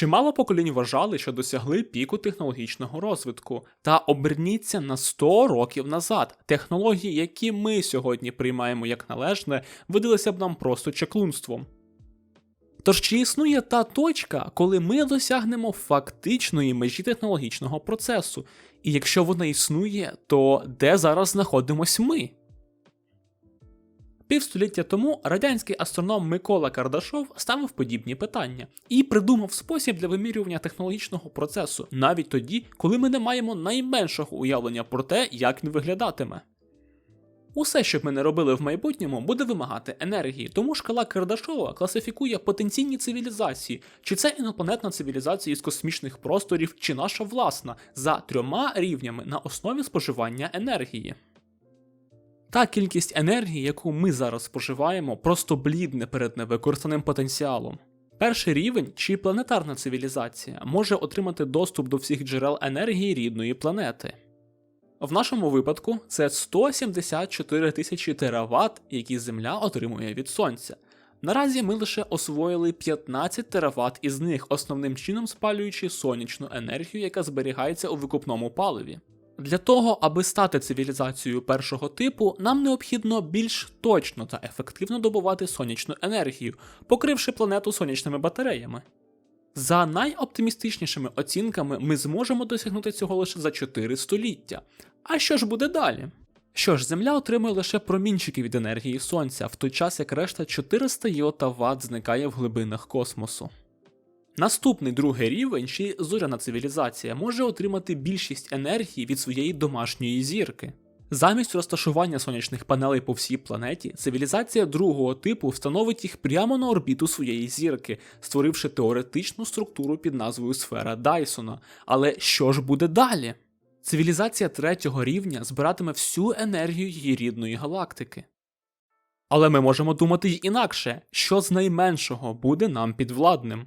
Чимало поколінь вважали, що досягли піку технологічного розвитку. Та оберніться на 100 років назад. Технології, які ми сьогодні приймаємо як належне, видалися б нам просто чаклунством. Тож чи існує та точка, коли ми досягнемо фактичної межі технологічного процесу? І якщо вона існує, то де зараз знаходимось ми? Півстоліття тому радянський астроном Микола Кардашов ставив подібні питання і придумав спосіб для вимірювання технологічного процесу навіть тоді, коли ми не маємо найменшого уявлення про те, як він виглядатиме. Усе, що б ми не робили в майбутньому, буде вимагати енергії, тому шкала Кардашова класифікує потенційні цивілізації, чи це інопланетна цивілізація із космічних просторів, чи наша власна, за трьома рівнями на основі споживання енергії. Та кількість енергії, яку ми зараз споживаємо, просто блідне перед невикористаним потенціалом. Перший рівень чи планетарна цивілізація може отримати доступ до всіх джерел енергії рідної планети. В нашому випадку це 174 тисячі тераватт, які Земля отримує від Сонця. Наразі ми лише освоїли 15 тераватт із них, основним чином спалюючи сонячну енергію, яка зберігається у викупному паливі. Для того, аби стати цивілізацією першого типу, нам необхідно більш точно та ефективно добувати сонячну енергію, покривши планету сонячними батареями. За найоптимістичнішими оцінками, ми зможемо досягнути цього лише за 4 століття. А що ж буде далі? Що ж, Земля отримує лише промінчики від енергії Сонця, в той час як решта 400 йота Вт зникає в глибинах космосу. Наступний другий рівень, чи зоряна цивілізація, може отримати більшість енергії від своєї домашньої зірки. Замість розташування сонячних панелей по всій планеті, цивілізація другого типу встановить їх прямо на орбіту своєї зірки, створивши теоретичну структуру під назвою сфера Дайсона. Але що ж буде далі? Цивілізація третього рівня збиратиме всю енергію її рідної галактики. Але ми можемо думати й інакше, що з найменшого буде нам підвладним.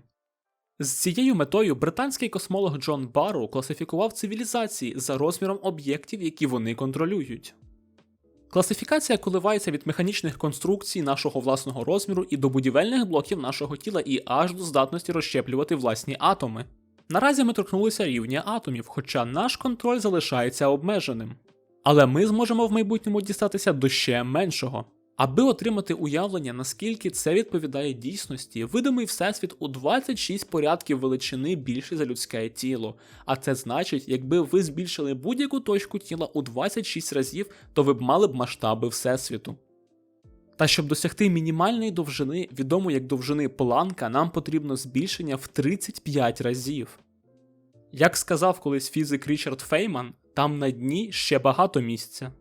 З цією метою британський космолог Джон Барроу класифікував цивілізації за розміром об'єктів, які вони контролюють. Класифікація коливається від механічних конструкцій нашого власного розміру і до будівельних блоків нашого тіла і аж до здатності розщеплювати власні атоми. Наразі ми торкнулися рівня атомів, хоча наш контроль залишається обмеженим. Але ми зможемо в майбутньому дістатися до ще меншого. Аби отримати уявлення, наскільки це відповідає дійсності, видимий всесвіт у 26 порядків величини більше за людське тіло. А це значить, якби ви збільшили будь-яку точку тіла у 26 разів, то ви б мали б масштаби всесвіту. Та щоб досягти мінімальної довжини, відомо як довжини Планка, нам потрібно збільшення в 35 разів. Як сказав колись фізик Річард Фейман, там на дні ще багато місця.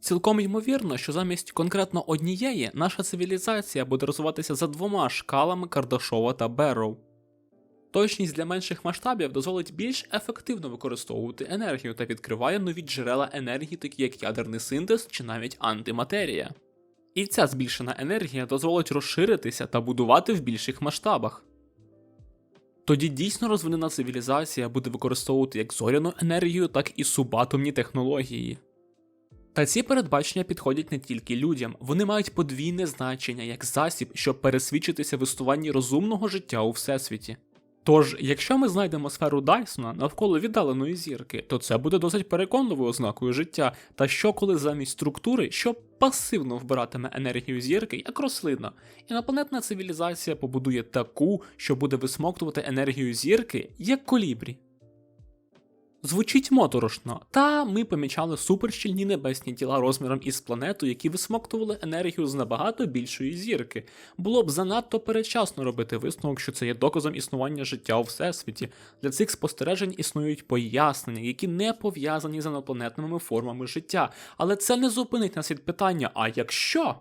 Цілком ймовірно, що замість конкретно однієї наша цивілізація буде розвиватися за двома шкалами Кардашова та Берроу. Точність для менших масштабів дозволить більш ефективно використовувати енергію та відкриває нові джерела енергії, такі як ядерний синтез чи навіть антиматерія. І ця збільшена енергія дозволить розширитися та будувати в більших масштабах. Тоді дійсно розвинена цивілізація буде використовувати як зоряну енергію, так і субатомні технології. Та ці передбачення підходять не тільки людям, вони мають подвійне значення як засіб, щоб пересвідчитися в існуванні розумного життя у всесвіті. Тож, якщо ми знайдемо сферу Дайсона навколо віддаленої зірки, то це буде досить переконливою ознакою життя, та що коли замість структури, що пасивно вбиратиме енергію зірки, як рослина, інопланетна цивілізація побудує таку, що буде висмоктувати енергію зірки, як колібрі. Звучить моторошно, та ми помічали суперщільні небесні тіла розміром із планету, які висмоктували енергію з набагато більшої зірки. Було б занадто передчасно робити висновок, що це є доказом існування життя у всесвіті. Для цих спостережень існують пояснення, які не пов'язані з інопланетними формами життя. Але це не зупинить нас від питання: а якщо?